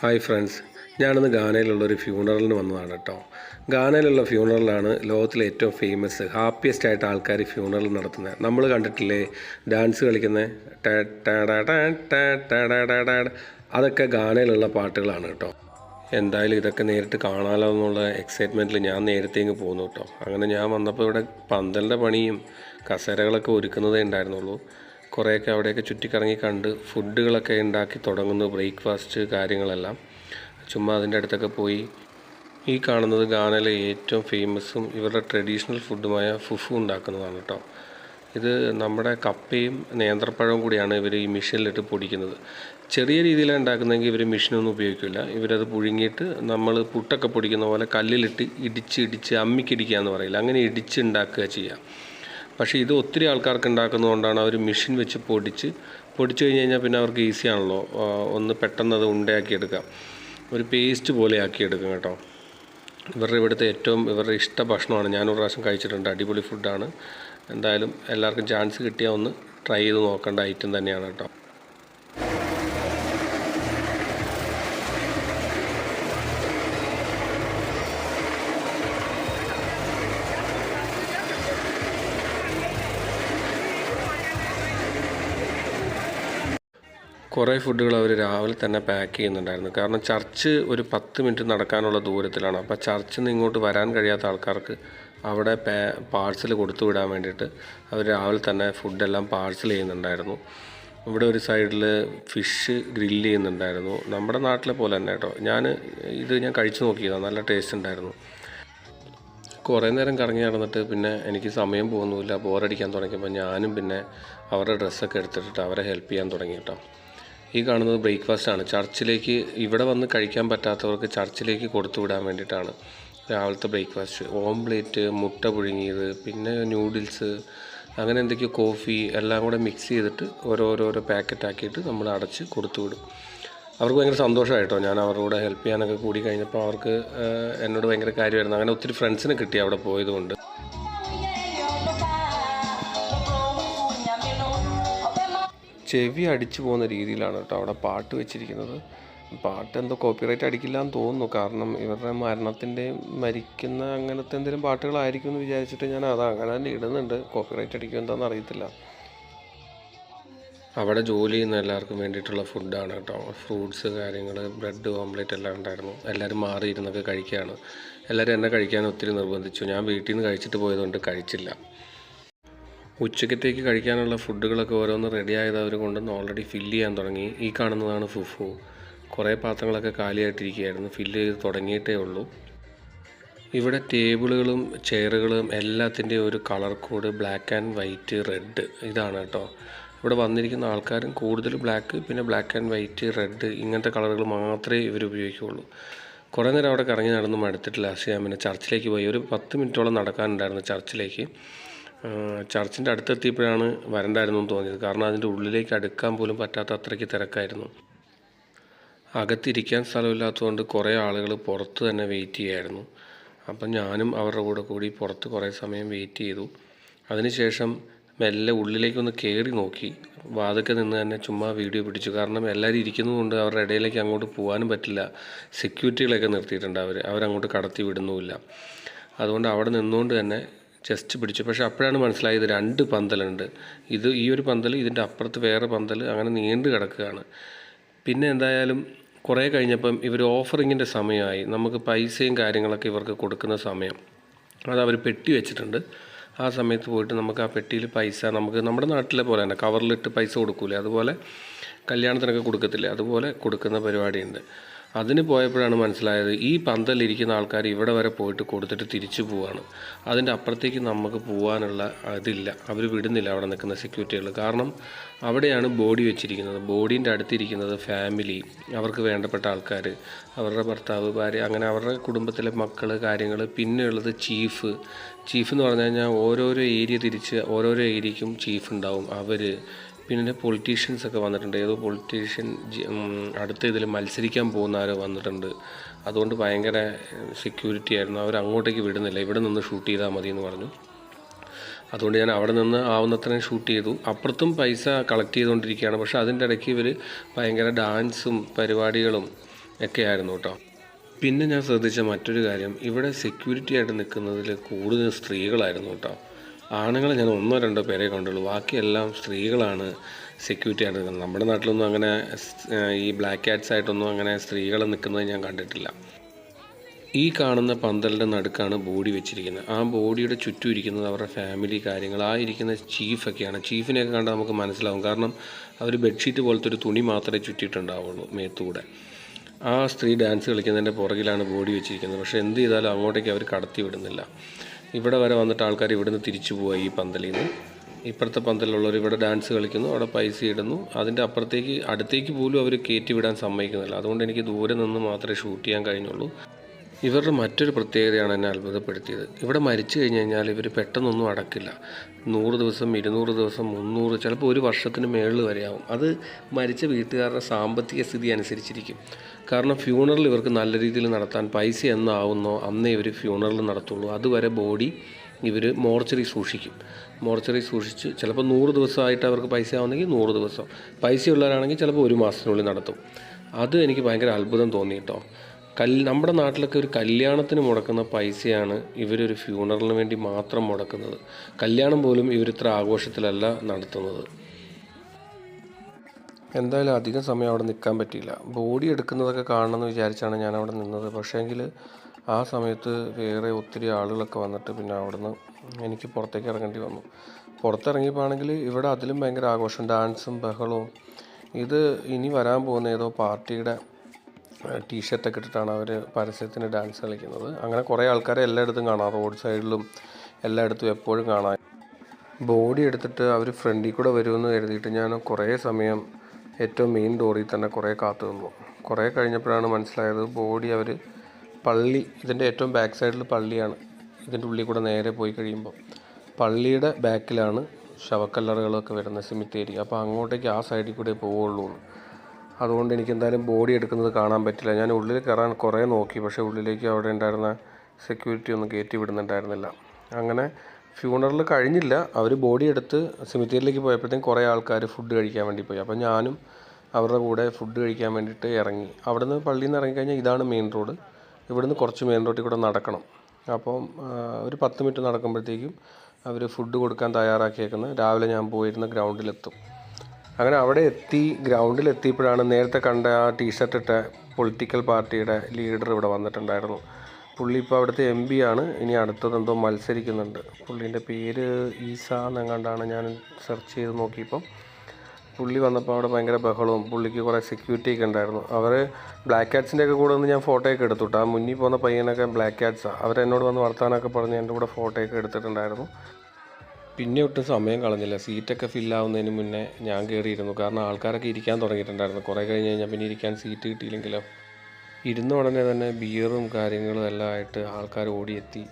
Hi friends ഞാനിന്ന് ഗാനയിലുള്ള ഒരു ഫ്യൂണറലിന് വന്നതാണ് കേട്ടോ. ഗാനയിലുള്ള ഫ്യൂണറലാണ് ലോകത്തിലെ ഏറ്റവും ഫേമസ് ഹാപ്പിയസ്റ്റ് ആയിട്ട് ആൾക്കാർ ഫ്യൂണറൽ നടത്തുന്നത് നമ്മൾ കണ്ടിട്ടില്ലേ? ഡാൻസ് കളിക്കുന്നത് അതൊക്കെ ഗാനയിലുള്ള പാട്ടുകളാണ് കേട്ടോ. എന്തായാലും ഇതൊക്കെ നേരിട്ട് കാണാലോ എന്നുള്ള എക്സൈറ്റ്മെന്റിൽ ഞാൻ നേരത്തെ ഇങ്ങ് പോന്നു കേട്ടോ. അങ്ങനെ ഞാൻ വന്നപ്പോൾ ഇവിടെ പന്തലിന്റെ പണിയും കസേരകളൊക്കെ ഒരുക്കുന്നതേ ഉണ്ടായിരുന്നുള്ളൂ. കുറേയൊക്കെ അവിടെയൊക്കെ ചുറ്റിക്കറങ്ങി കണ്ട് ഫുഡുകളൊക്കെ ഉണ്ടാക്കി തുടങ്ങുന്നു ബ്രേക്ക്ഫാസ്റ്റ് കാര്യങ്ങളെല്ലാം. ചുമ്മാ അതിന്റെ അടുത്തൊക്കെ പോയി. ഈ കാണുന്നത് ഗാനയിലെ ഏറ്റവും ഫേമസും ഇവരുടെ ട്രഡീഷണൽ ഫുഡുമായ ഫുഫു ഉണ്ടാക്കുന്നതാണ് കേട്ടോ. ഇത് നമ്മുടെ കപ്പയും നേന്ത്രപ്പഴവും കൂടിയാണ് ഇവർ ഈ മെഷീനിലിട്ട് പൊടിക്കുന്നത്. ചെറിയ രീതിയിലാണ് ഉണ്ടാക്കുന്നതെങ്കിൽ ഇവർ മെഷീനൊന്നും ഉപയോഗിക്കില്ല. ഇവരത് പുഴുങ്ങിയിട്ട് നമ്മൾ പുട്ടൊക്കെ പൊടിക്കുന്ന പോലെ കല്ലിലിട്ട് ഇടിച്ച് ഇടിച്ച് അമ്മിക്കിടിക്കുക എന്ന് പറയില്ല. അങ്ങനെ ഇടിച്ച് ഉണ്ടാക്കുക ചെയ്യുക. പക്ഷേ ഇത് ഒത്തിരി ആൾക്കാർക്ക് ഉണ്ടാക്കുന്നതുകൊണ്ടാണ് അവർ മെഷീൻ വെച്ച് പൊടിച്ച് പൊടിച്ച് കഴിഞ്ഞ് കഴിഞ്ഞാൽ പിന്നെ അവർക്ക് ഈസി ആണല്ലോ. ഒന്ന് പെട്ടെന്ന് അത് ഉണ്ടയാക്കിയെടുക്കാം. ഒരു പേസ്റ്റ് പോലെ ആക്കിയെടുക്കും കേട്ടോ. ഇവരുടെ ഇവിടുത്തെ ഏറ്റവും ഇവരുടെ ഇഷ്ട ഭക്ഷണമാണ്. ഞാനൊരു പ്രാവശ്യം കഴിച്ചിട്ടുണ്ട്. അടിപൊളി ഫുഡാണ് എന്തായാലും എല്ലാവർക്കും ചാൻസ് കിട്ടിയാൽ ഒന്ന് ട്രൈ ചെയ്ത് നോക്കേണ്ട ഐറ്റം തന്നെയാണ് കേട്ടോ. കുറേ ഫുഡുകൾ അവർ രാവിലെ തന്നെ പാക്ക് ചെയ്യുന്നുണ്ടായിരുന്നു. കാരണം ചർച്ച് ഒരു പത്ത് മിനിറ്റ് നടക്കാനുള്ള ദൂരത്തിലാണ്. അപ്പോൾ ചർച്ചിൽ നിന്ന് ഇങ്ങോട്ട് വരാൻ കഴിയാത്ത ആൾക്കാർക്ക് അവിടെ പാഴ്സൽ കൊടുത്തു വിടാൻ വേണ്ടിയിട്ട് അവർ രാവിലെ തന്നെ ഫുഡെല്ലാം പാഴ്സൽ ചെയ്യുന്നുണ്ടായിരുന്നു. ഇവിടെ ഒരു സൈഡിൽ ഫിഷ് ഗ്രില്ല് ചെയ്യുന്നുണ്ടായിരുന്നു. നമ്മുടെ നാട്ടിലെ പോലെ തന്നെ കേട്ടോ. ഞാൻ ഇത് ഞാൻ കഴിച്ചു നോക്കിയതാണ് നല്ല ടേസ്റ്റ് ഉണ്ടായിരുന്നു. കുറേ നേരം കറങ്ങി നടന്നിട്ട് പിന്നെ എനിക്ക് സമയം പോകുന്നില്ല ബോറടിക്കാൻ തുടങ്ങിയപ്പോൾ ഞാനും പിന്നെ അവരുടെ ഡ്രസ്സൊക്കെ എടുത്തിട്ട് അവരെ ഹെൽപ്പ് ചെയ്യാൻ തുടങ്ങി കേട്ടോ. ഈ കാണുന്നത് ബ്രേക്ക്ഫാസ്റ്റ് ആണ്. ചർച്ചിലേക്ക് ഇവിടെ വന്ന് കഴിക്കാൻ പറ്റാത്തവർക്ക് ചർച്ചിലേക്ക് കൊടുത്തു വിടാൻ വേണ്ടിയിട്ടാണ് രാവിലത്തെ ബ്രേക്ക്ഫാസ്റ്റ്. ഓംപ്ലേറ്റ് മുട്ട പുഴുങ്ങിയത് പിന്നെ ന്യൂഡിൽസ് അങ്ങനെ എന്തൊക്കെയോ കോഫി എല്ലാം കൂടെ മിക്സ് ചെയ്തിട്ട് ഓരോരോരോ പാക്കറ്റ് ആക്കിയിട്ട് നമ്മൾ അടച്ച് കൊടുത്തു വിടും. അവർക്ക് ഭയങ്കര സന്തോഷമായിട്ടോ? ഞാൻ അവരുടെ കൂടെ ഹെൽപ്പ് ചെയ്യാനൊക്കെ കൂടി കഴിഞ്ഞപ്പോൾ അവർക്ക് എന്നോട് ഭയങ്കര കാര്യമായിരുന്നു. അങ്ങനെ ഒത്തിരി ഫ്രണ്ട്സിനെ കിട്ടി അവിടെ പോയതുകൊണ്ട്. ചെവി അടിച്ചു പോകുന്ന രീതിയിലാണ് കേട്ടോ അവിടെ പാട്ട് വെച്ചിരിക്കുന്നത്. പാട്ട് എന്തോ കോപ്പിറൈറ്റ് അടിക്കില്ല എന്ന് തോന്നുന്നു. കാരണം ഇവരുടെ മരണത്തിന്റെയും മരിക്കുന്ന അങ്ങനത്തെ എന്തെങ്കിലും പാട്ടുകളായിരിക്കും എന്ന് വിചാരിച്ചിട്ട് ഞാൻ അത് അങ്ങനെ തന്നെ ഇടുന്നുണ്ട്. കോപ്പിറൈറ്റ് അടിക്കും എന്താണെന്ന് അറിയത്തില്ല. അവിടെ ജോലി ചെയ്യുന്ന എല്ലാവർക്കും വേണ്ടിയിട്ടുള്ള ഫുഡാണ് കേട്ടോ. ഫ്രൂട്ട്സ് കാര്യങ്ങൾ ബ്രെഡ് ഓംലെറ്റ് എല്ലാം ഉണ്ടായിരുന്നു. എല്ലാവരും മാറിയിരുന്നൊക്കെ കഴിക്കുകയാണ്. എല്ലാവരും എന്നെ കഴിക്കാൻ ഒത്തിരി നിർബന്ധിച്ചു. ഞാൻ വീട്ടിൽ നിന്ന് കഴിച്ചിട്ട് പോയതുകൊണ്ട് കഴിച്ചില്ല. ഉച്ചക്കത്തേക്ക് കഴിക്കാനുള്ള ഫുഡുകളൊക്കെ ഓരോന്ന് റെഡി ആയത് അവർ കൊണ്ടുവന്ന് ഓൾറെഡി ഫില്ല് ചെയ്യാൻ തുടങ്ങി. ഈ കാണുന്നതാണ് ഫുഫു. കുറേ പാത്രങ്ങളൊക്കെ കാലിയായിട്ടിരിക്കുകയായിരുന്നു. ഫില്ല് ചെയ്ത് തുടങ്ങിയിട്ടേ ഉള്ളൂ. ഇവിടെ ടേബിളുകളും ചെയറുകളും എല്ലാത്തിന്റെയും ഒരു colour code black and white red ഇതാണ് കേട്ടോ. ഇവിടെ വന്നിരിക്കുന്ന ആൾക്കാരും കൂടുതൽ ബ്ലാക്ക് പിന്നെ ബ്ലാക്ക് ആൻഡ് വൈറ്റ് റെഡ് ഇങ്ങനത്തെ കളറുകൾ മാത്രമേ ഇവർ ഉപയോഗിക്കുകയുള്ളൂ. കുറേ നേരം അവിടെ കറങ്ങി നടന്നു മടുത്തിട്ട് ലാസ്റ്റ് ഞാൻ പിന്നെ ചർച്ചിലേക്ക് പോയി. ഒരു പത്ത് മിനിറ്റോളം നടക്കാനുണ്ടായിരുന്നു ചർച്ചിലേക്ക് ചർച്ചിന്റെ അടുത്തെത്തിയപ്പോഴാണ് വരണ്ടായിരുന്നു എന്ന് തോന്നിയത്. കാരണം അതിന്റെ ഉള്ളിലേക്ക് അടുക്കാൻ പോലും പറ്റാത്ത അത്രയ്ക്ക് തിരക്കായിരുന്നു. അകത്തിരിക്കാൻ സ്ഥലമില്ലാത്തതുകൊണ്ട് കുറേ ആളുകൾ പുറത്ത് തന്നെ വെയിറ്റ് ചെയ്യായിരുന്നു. അപ്പം ഞാനും അവരുടെ കൂടെ കൂടി പുറത്ത് കുറേ സമയം വെയിറ്റ് ചെയ്തു. അതിനുശേഷം മെല്ലെ ഉള്ളിലേക്കൊന്ന് കയറി നോക്കി. വാതൊക്കെ നിന്ന് തന്നെ ചുമ്മാ വീഡിയോ പിടിച്ചു. കാരണം എല്ലാവരും ഇരിക്കുന്നതുകൊണ്ട് അവരുടെ ഇടയിലേക്ക് അങ്ങോട്ട് പോകാനും പറ്റില്ല. സെക്യൂരിറ്റികളൊക്കെ നിർത്തിയിട്ടുണ്ട് അവർ അവരങ്ങോട്ട് കടത്തി വിടുന്നുമില്ല. അതുകൊണ്ട് അവിടെ നിന്നുകൊണ്ട് തന്നെ ജസ്റ്റ് പിടിച്ചു. പക്ഷേ അപ്പോഴാണ് മനസ്സിലായത് രണ്ട് പന്തലുണ്ട്. ഇത് ഈ ഒരു പന്തൽ ഇതിന്റെ അപ്പുറത്ത് വേറെ പന്തൽ അങ്ങനെ നീണ്ടു കിടക്കുകയാണ്. പിന്നെ എന്തായാലും കുറേ കഴിഞ്ഞപ്പം ഇവർ ഓഫറിങ്ങിന്റെ സമയമായി. നമുക്ക് പൈസയും കാര്യങ്ങളൊക്കെ ഇവർക്ക് കൊടുക്കുന്ന സമയം. അത് അവർ പെട്ടി വെച്ചിട്ടുണ്ട്. ആ സമയത്ത് പോയിട്ട് നമുക്ക് ആ പെട്ടിയിൽ പൈസ നമുക്ക് നമ്മുടെ നാട്ടിലെ പോലെ തന്നെ കവറിലിട്ട് പൈസ കൊടുക്കൂലേ. അതുപോലെ കല്യാണത്തിനൊക്കെ കൊടുക്കത്തില്ലേ. അതുപോലെ കൊടുക്കുന്ന പരിപാടിയുണ്ട്. അതിന് പോയപ്പോഴാണ് മനസ്സിലായത് ഈ പന്തലിരിക്കുന്ന ആൾക്കാർ ഇവിടെ വരെ പോയിട്ട് കൊടുത്തിട്ട് തിരിച്ചു പോവാണ്. അതിന്റെ അപ്പുറത്തേക്ക് നമുക്ക് പോകാനുള്ള അതില്ല. അവർ വിടുന്നില്ല അവിടെ നിൽക്കുന്ന സെക്യൂരിറ്റികൾ കാരണം അവിടെയാണ് ബോഡി വെച്ചിരിക്കുന്നത്. ബോഡീന്റെ അടുത്തിരിക്കുന്നത് ഫാമിലി അവർക്ക് വേണ്ടപ്പെട്ട ആൾക്കാർ അവരുടെ ഭർത്താവ് ഭാര്യ അങ്ങനെ അവരുടെ കുടുംബത്തിലെ മക്കൾ കാര്യങ്ങൾ പിന്നെയുള്ളത് ചീഫ് ചീഫ് എന്ന് പറഞ്ഞു കഴിഞ്ഞാൽ ഓരോരോ ഏരിയ തിരിച്ച് ഓരോരോ ഏരിയയ്ക്കും ചീഫ് ഉണ്ടാവും. അവർ പിന്നെ പൊളിറ്റീഷ്യൻസ് ഒക്കെ വന്നിട്ടുണ്ട്. ഏതോ പൊളിറ്റീഷ്യൻ അടുത്ത ഇതിൽ മത്സരിക്കാൻ പോകുന്ന ആരോ വന്നിട്ടുണ്ട്. അതുകൊണ്ട് ഭയങ്കര സെക്യൂരിറ്റി ആയിരുന്നു. അവർ അങ്ങോട്ടേക്ക് വിടുന്നില്ല. ഇവിടെ നിന്ന് ഷൂട്ട് ചെയ്താൽ മതി എന്ന് പറഞ്ഞു. അതുകൊണ്ട് ഞാൻ അവിടെ നിന്ന് ആവുന്നത്രയും ഷൂട്ട് ചെയ്തു. അപ്പുറത്തും പൈസ കളക്ട് ചെയ്തുകൊണ്ടിരിക്കുകയാണ്. പക്ഷേ അതിന്റെ ഇടയ്ക്ക് ഇവർ ഭയങ്കര ഡാൻസും പരിപാടികളും ഒക്കെ ആയിരുന്നു കേട്ടോ. പിന്നെ ഞാൻ ശ്രദ്ധിച്ച മറ്റൊരു കാര്യം. ഇവിടെ സെക്യൂരിറ്റി ആയിട്ട് നിൽക്കുന്നതിൽ കൂടുതൽ സ്ത്രീകളായിരുന്നു കേട്ടോ. ആണുങ്ങളെ ഞാൻ ഒന്നോ രണ്ടോ പേരെ കണ്ടുള്ളൂ. ബാക്കിയെല്ലാം സ്ത്രീകളാണ് സെക്യൂരിറ്റി ആയിട്ട് നിൽക്കുന്നത്. നമ്മുടെ നാട്ടിലൊന്നും അങ്ങനെ ഈ ബ്ലാക്ക് ക്യാറ്റ്സ് ആയിട്ടൊന്നും അങ്ങനെ സ്ത്രീകൾ നിൽക്കുന്നത് ഞാൻ കണ്ടിട്ടില്ല. ഈ കാണുന്ന പന്തലിന്റെ നടുക്കാണ് ബോഡി വെച്ചിരിക്കുന്നത്. ആ ബോഡിയുടെ ചുറ്റും ഇരിക്കുന്നത് അവരുടെ ഫാമിലി കാര്യങ്ങൾ. ആ ഇരിക്കുന്ന ചീഫൊക്കെയാണ് ചീഫിനെയൊക്കെ കണ്ടാൽ നമുക്ക് മനസ്സിലാവും. കാരണം അവർ ബെഡ്ഷീറ്റ് പോലത്തെ ഒരു തുണി മാത്രമേ ചുറ്റിയിട്ടുണ്ടാവുള്ളൂ മേത്തൂടെ ആ സ്ത്രീ ഡാൻസ് കളിക്കുന്നതിന്റെ പുറകിലാണ് ബോഡി വെച്ചിരിക്കുന്നത്. പക്ഷേ എന്ത് ചെയ്താലും അങ്ങോട്ടേക്ക് അവർ കടത്തി വിടുന്നില്ല. ഇവിടെ വരെ വന്നിട്ട് ആൾക്കാർ ഇവിടുന്ന് തിരിച്ചു പോവുക ഈ പന്തലിൽ നിന്ന് ഇപ്പുറത്തെ പന്തലിലുള്ളവർ ഇവിടെ ഡാൻസ് കളിക്കുന്നു അവിടെ പൈസ ഇടുന്നു. അതിന്റെ അപ്പുറത്തേക്ക് അടുത്തേക്ക് പോലും അവർ കയറ്റി വിടാൻ സമ്മതിക്കുന്നില്ല. അതുകൊണ്ട് എനിക്ക് ദൂരെ നിന്ന് മാത്രമേ ഷൂട്ട് ചെയ്യാൻ കഴിഞ്ഞുള്ളൂ. ഇവരുടെ മറ്റൊരു പ്രത്യേകതയാണ് എന്നെ അത്ഭുതപ്പെടുത്തിയത്. ഇവിടെ മരിച്ചു കഴിഞ്ഞ് കഴിഞ്ഞാൽ ഇവർ പെട്ടെന്നൊന്നും അടക്കില്ല. നൂറ് ദിവസം ഇരുന്നൂറ് ദിവസം മുന്നൂറ് ചിലപ്പോൾ ഒരു വർഷത്തിന് മേളിൽ വരെയാവും. അത് മരിച്ച വീട്ടുകാരുടെ സാമ്പത്തിക സ്ഥിതി അനുസരിച്ചിരിക്കും. കാരണം ഫ്യൂണറൽ ഇവർക്ക് നല്ല രീതിയിൽ നടത്താൻ പൈസ എന്നാവുന്നോ അന്നേ ഇവർ ഫ്യൂണറൽ നടത്തുള്ളൂ. അതുവരെ ബോഡി ഇവർ മോർച്ചറി സൂക്ഷിക്കും. മോർച്ചറി സൂക്ഷിച്ച് ചിലപ്പോൾ നൂറ് ദിവസമായിട്ട് അവർക്ക് പൈസ ആവുന്നെങ്കിൽ നൂറ് ദിവസം. പൈസയുള്ളവരാണെങ്കിൽ ചിലപ്പോൾ ഒരു മാസത്തിനുള്ളിൽ നടത്തും. അത് എനിക്ക് ഭയങ്കര അത്ഭുതം തോന്നി കേട്ടോ കൽ നമ്മുടെ നാട്ടിലൊക്കെ ഒരു കല്യാണത്തിന് മുടക്കുന്ന പൈസയാണ് ഇവരൊരു ഫ്യൂണറലിന് വേണ്ടി മാത്രം മുടക്കുന്നത്. കല്യാണം പോലും ഇവർ ഇത്ര ആഘോഷത്തിലല്ല നടത്തുന്നത്. എന്തായാലും അധികം സമയം അവിടെ നിൽക്കാൻ പറ്റിയില്ല. ബോഡി എടുക്കുന്നതൊക്കെ കാണണമെന്ന് വിചാരിച്ചാണ് ഞാൻ അവിടെ നിന്നത്. പക്ഷേങ്കിൽ ആ സമയത്ത് വേറെ ഒത്തിരി ആളുകളൊക്കെ വന്നിട്ട് പിന്നെ അവിടുന്ന് എനിക്ക് പുറത്തേക്ക് ഇറങ്ങേണ്ടി വന്നു. പുറത്തിറങ്ങിയപ്പോഴാണെങ്കിൽ ഇവിടെ അതിലും ഭയങ്കര ആഘോഷം. ഡാൻസും ബഹളവും. ഇത് ഇനി വരാൻ പോകുന്ന ഏതോ പാർട്ടിയുടെ ടീഷർട്ടൊക്കെ ഇട്ടിട്ടാണ് അവർ പരസ്യത്തിന് ഡാൻസ് കളിക്കുന്നത്. അങ്ങനെ കുറേ ആൾക്കാരെ എല്ലായിടത്തും കാണാം. റോഡ് സൈഡിലും എല്ലായിടത്തും എപ്പോഴും കാണാം. ബോഡി എടുത്തിട്ട് അവർ ഫ്രണ്ടിൽ കൂടെ വരുമെന്ന് കരുതിയിട്ട് ഞാൻ കുറേ സമയം ഏറ്റവും മെയിൻ ഡോറിൽ തന്നെ കുറേ കാത്തു നിന്നു. കുറേ കഴിഞ്ഞപ്പോഴാണ് മനസ്സിലായത് ബോഡി അവർ പള്ളി ഇതിന്റെ ഏറ്റവും ബാക്ക് സൈഡിൽ പള്ളിയാണ്. ഇതിന്റെ ഉള്ളിൽ കൂടെ നേരെ പോയി കഴിയുമ്പോൾ പള്ളിയുടെ ബാക്കിലാണ് ശവക്കല്ലറുകളൊക്കെ വരുന്ന സിമിത്തേരി അപ്പോൾ അങ്ങോട്ടേക്ക് ആ സൈഡിൽ കൂടെ പോവുള്ളൂ. അതുകൊണ്ട് എനിക്ക് എന്തായാലും ബോഡി എടുക്കുന്നത് കാണാൻ പറ്റില്ല. ഞാൻ ഉള്ളിൽ കയറാൻ കുറേ നോക്കി. പക്ഷേ ഉള്ളിലേക്ക് അവിടെ ഉണ്ടായിരുന്ന സെക്യൂരിറ്റി ഒന്നും കയറ്റി വിടുന്നുണ്ടായിരുന്നില്ല. അങ്ങനെ ഫ്യൂണറൽ കഴിഞ്ഞില്ല. അവർ ബോഡി എടുത്ത് സെമിത്തേരിയിലേക്ക് പോയപ്പോഴത്തേക്കും കുറേ ആൾക്കാർ ഫുഡ് കഴിക്കാൻ വേണ്ടി പോയി. അപ്പോൾ ഞാനും അവരുടെ കൂടെ ഫുഡ് കഴിക്കാൻ വേണ്ടിയിട്ട് ഇറങ്ങി. അവിടുന്ന് പള്ളിയിൽ നിന്ന് ഇറങ്ങിക്കഴിഞ്ഞാൽ ഇതാണ് മെയിൻ റോഡ് ഇവിടുന്ന് കുറച്ച് മെയിൻ റോഡിൽ കൂടെ നടക്കണം. അപ്പം ഒരു പത്ത് മിനിറ്റ് നടക്കുമ്പോഴത്തേക്കും അവർ ഫുഡ് കൊടുക്കാൻ തയ്യാറാക്കിയേക്കുന്നത്. രാവിലെ ഞാൻ പോയിരുന്ന ഗ്രൗണ്ടിലെത്തും അങ്ങനെ അവിടെ എത്തി ഗ്രൗണ്ടിൽ എത്തിയപ്പോഴാണ് നേരത്തെ കണ്ട ആ ടീഷർട്ട് ഇട്ട പൊളിറ്റിക്കൽ പാർട്ടിയുടെ ലീഡർ ഇവിടെ വന്നിട്ടുണ്ടായിരുന്നു പുള്ളി ഇപ്പോൾ അവിടുത്തെ എം പി ആണ്. ഇനി അടുത്തത് എന്തോ മത്സരിക്കുന്നുണ്ട്. പുള്ളീന്റെ പേര് ഈസ എന്നെങ്ങാണ്ടാണ് ഞാൻ സെർച്ച് ചെയ്ത് നോക്കിയപ്പം പുള്ളി വന്നപ്പോൾ അവിടെ ഭയങ്കര ബഹളവും പുള്ളിക്ക് കുറേ സെക്യൂരിറ്റി ഒക്കെ ഉണ്ടായിരുന്നു. അവർ ബ്ലാക്ക് ക്യാറ്റ്സിന്റെ ഒക്കെ കൂടെ ഒന്ന് ഞാൻ ഫോട്ടോ ഒക്കെ എടുത്തു ആ മുന്നിൽ പോകുന്ന പയ്യനൊക്കെ ബ്ലാക്ക് ക്യാറ്റ്സാണ് അവരെന്നോട് വന്ന് വർത്താനമൊക്കെ പറഞ്ഞ് എന്റെ കൂടെ ഫോട്ടോ ഒക്കെ എടുത്തിട്ടുണ്ടായിരുന്നു. പിന്നെ ഒട്ടും സമയം കളഞ്ഞില്ല. സീറ്റൊക്കെ ഫില്ലാവുന്നതിന് മുന്നേ ഞാൻ കയറിയിരുന്നു കാരണം ആൾക്കാരൊക്കെ ഇരിക്കാൻ തുടങ്ങിയിട്ടുണ്ടായിരുന്നു. കുറേ കഴിഞ്ഞ് കഴിഞ്ഞാൽ പിന്നെ ഇരിക്കാൻ സീറ്റ് കിട്ടിയില്ലെങ്കിലോ. ഇരുന്ന ഉടനെ തന്നെ ബിയറും കാര്യങ്ങളും എല്ലാം ആയിട്ട് ആൾക്കാർ ഓടിയെത്തി.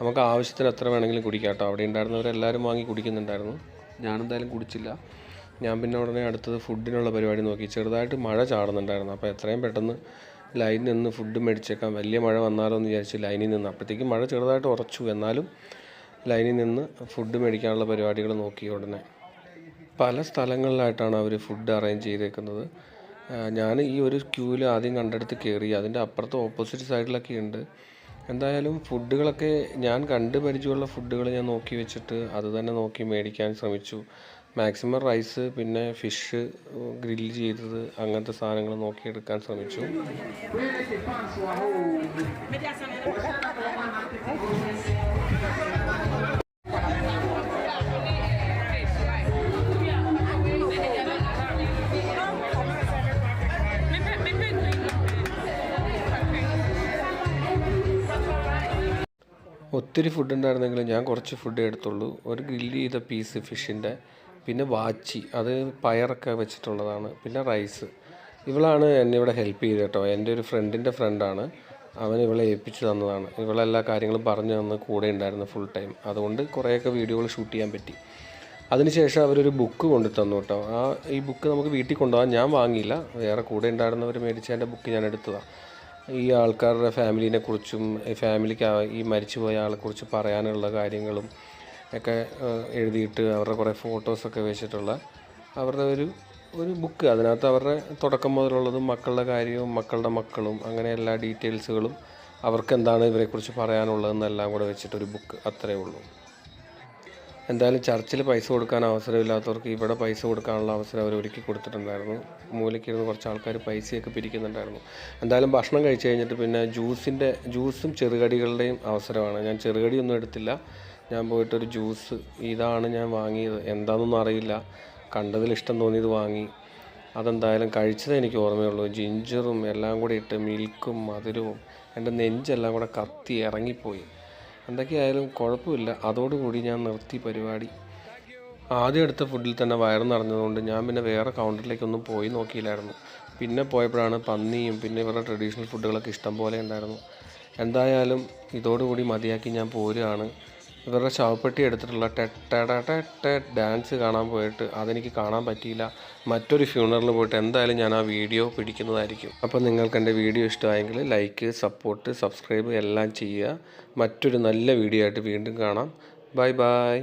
നമുക്ക് ആവശ്യത്തിന് എത്ര വേണമെങ്കിലും കുടിക്കാം കേട്ടോ. അവിടെ ഉണ്ടായിരുന്നവരെല്ലാവരും വാങ്ങി കുടിക്കുന്നുണ്ടായിരുന്നു. ഞാനെന്തായാലും കുടിച്ചില്ല. ഞാൻ പിന്നെ ഉടനെ അടുത്തത് ഫുഡിനുള്ള പരിപാടി നോക്കി. ചെറുതായിട്ട് മഴ ചാടുന്നുണ്ടായിരുന്നു അപ്പോൾ എത്രയും പെട്ടെന്ന് ലൈനിൽ നിന്ന് ഫുഡ് മേടിച്ചേക്കാം. വലിയ മഴ വന്നാലോ എന്ന് വിചാരിച്ച് ലൈനിൽ നിന്ന്. അപ്പോഴത്തേക്കും മഴ ചെറുതായിട്ട് ഉറച്ചു. എന്നാലും ലൈനിൽ നിന്ന് ഫുഡ് മേടിക്കാനുള്ള പരിപാടികൾ നോക്കി ഉടനെ. പല സ്ഥലങ്ങളിലായിട്ടാണ് അവർ ഫുഡ് അറേഞ്ച് ചെയ്തേക്കുന്നത്. ഞാൻ ഈ ഒരു ക്യൂവിൽ ആദ്യം കണ്ടെടുത്ത് കയറി അതിന്റെ അപ്പുറത്ത് ഓപ്പോസിറ്റ് സൈഡിലൊക്കെ ഉണ്ട്. എന്തായാലും ഫുഡുകളൊക്കെ ഞാൻ കണ്ട് പരിചയമുള്ള ഫുഡുകൾ ഞാൻ നോക്കി വെച്ചിട്ട് അത് തന്നെ നോക്കി മേടിക്കാൻ ശ്രമിച്ചു. മാക്സിമം റൈസ് പിന്നെ ഫിഷ് ഗ്രില്ല് ചെയ്തത് അങ്ങനത്തെ സാധനങ്ങൾ നോക്കിയെടുക്കാൻ ശ്രമിച്ചു. ഒത്തിരി ഫുഡ് ഉണ്ടായിരുന്നെങ്കിലും ഞാൻ കുറച്ച് ഫുഡ് എടുത്തുള്ളൂ. ഒരു ഗ്രില്ല് ചെയ്ത പീസ് ഫിഷിന്റെ പിന്നെ വാച്ചി അത് പയറൊക്കെ വെച്ചിട്ടുള്ളതാണ് പിന്നെ റൈസ് ഇവളാണ് എന്നെ ഇവിടെ ഹെൽപ്പ് ചെയ്തത് കേട്ടോ. എന്റെ ഒരു ഫ്രണ്ടിന്റെ ഫ്രണ്ടാണ് അവൻ ഇവളെ ഏൽപ്പിച്ച് തന്നതാണ്. ഇവളെല്ലാ കാര്യങ്ങളും പറഞ്ഞു തന്ന് കൂടെ ഉണ്ടായിരുന്നു ഫുൾ ടൈം അതുകൊണ്ട് കുറേയൊക്കെ വീഡിയോകൾ ഷൂട്ട് ചെയ്യാൻ പറ്റി. അതിനുശേഷം അവരൊരു ബുക്ക് കൊണ്ടു തന്നു കേട്ടോ. ആ ഈ ബുക്ക് നമുക്ക് വീട്ടിൽ കൊണ്ടുപോകാൻ ഞാൻ വാങ്ങിയില്ല. വേറെ കൂടെ ഉണ്ടായിരുന്നവർ മേടിച്ചതിന്റെ ബുക്ക് ഞാൻ എടുത്തതാണ് ഈ ആൾക്കാരുടെ ഫാമിലിനെ കുറിച്ചും ഈ ഫാമിലിക്ക് ഈ മരിച്ചുപോയ ആളെക്കുറിച്ച് പറയാനുള്ള കാര്യങ്ങളും ഒക്കെ എഴുതിയിട്ട് അവരുടെ കുറേ ഫോട്ടോസൊക്കെ വെച്ചിട്ടുള്ള അവരുടെ ഒരു ഒരു ബുക്ക്. അതിനകത്ത് അവരുടെ തുടക്കം മുതലുള്ളതും മക്കളുടെ കാര്യവും മക്കളുടെ മക്കളും അങ്ങനെ എല്ലാ ഡീറ്റെയിൽസുകളും അവർക്ക് എന്താണ് ഇവരെക്കുറിച്ച് പറയാനുള്ളതെന്നെല്ലാം കൂടെ വെച്ചിട്ടൊരു ബുക്ക് അത്രയേ ഉള്ളൂ. എന്തായാലും ചർച്ചിൽ പൈസ കൊടുക്കാൻ അവസരമില്ലാത്തവർക്ക് ഇവിടെ പൈസ കൊടുക്കാനുള്ള അവസരം അവർ ഒരുക്കി കൊടുത്തിട്ടുണ്ടായിരുന്നു. മൂലയ്ക്കിരുന്ന് കുറച്ച് ആൾക്കാർ പൈസയൊക്കെ പിരിക്കുന്നുണ്ടായിരുന്നു. എന്തായാലും ഭക്ഷണം കഴിച്ചു കഴിഞ്ഞിട്ട് പിന്നെ ജ്യൂസിന്റെ ജ്യൂസും ചെറുകടികളുടെയും അവസരമാണ്. ഞാൻ ചെറുകടിയൊന്നും എടുത്തില്ല. ഞാൻ പോയിട്ടൊരു ജ്യൂസ് ഇതാണ് ഞാൻ വാങ്ങിയത്. എന്താണെന്നൊന്നും അറിയില്ല. കണ്ടതിൽ ഇഷ്ടം തോന്നിയത് വാങ്ങി. അതെന്തായാലും കഴിച്ചതേ എനിക്ക് ഓർമ്മയുള്ളൂ. ജിഞ്ചറും എല്ലാം കൂടി ഇട്ട് മിൽക്കും മധുരവും എന്റെ നെഞ്ചെല്ലാം കൂടെ കത്തി ഇറങ്ങിപ്പോയി. എന്തൊക്കെയായാലും കുഴപ്പമില്ല. അതോടുകൂടി ഞാൻ നിർത്തി പരിപാടി. ആദ്യം എടുത്ത ഫുഡിൽ തന്നെ വയറ് നിറഞ്ഞതുകൊണ്ട് ഞാൻ പിന്നെ വേറെ കൗണ്ടറിലേക്കൊന്നും പോയി നോക്കിയില്ലായിരുന്നു. പിന്നെ പോയപ്പോഴാണ് പന്നിയും പിന്നെ ഇവരുടെ ട്രഡീഷണൽ ഫുഡുകളൊക്കെ ഇഷ്ടം പോലെ ഉണ്ടായിരുന്നു. എന്തായാലും ഇതോടുകൂടി മതിയാക്കി ഞാൻ പോരുകയാണ്. ഇവരുടെ ശവപ്പെട്ടി എടുത്തിട്ടുള്ള ടെട്ട ഡാൻസ് കാണാൻ പോയിട്ട് അതെനിക്ക് കാണാൻ പറ്റിയില്ല. മറ്റൊരു ഫ്യൂണറിൽ പോയിട്ട് എന്തായാലും ഞാൻ ആ വീഡിയോ പിടിക്കുന്നതായിരിക്കും. അപ്പോൾ നിങ്ങൾക്ക് എന്റെ വീഡിയോ ഇഷ്ടമായെങ്കിൽ ലൈക്ക് സപ്പോർട്ട് സബ്സ്ക്രൈബ് എല്ലാം ചെയ്യുക. മറ്റൊരു നല്ല വീഡിയോ ആയിട്ട് വീണ്ടും കാണാം. Bye bye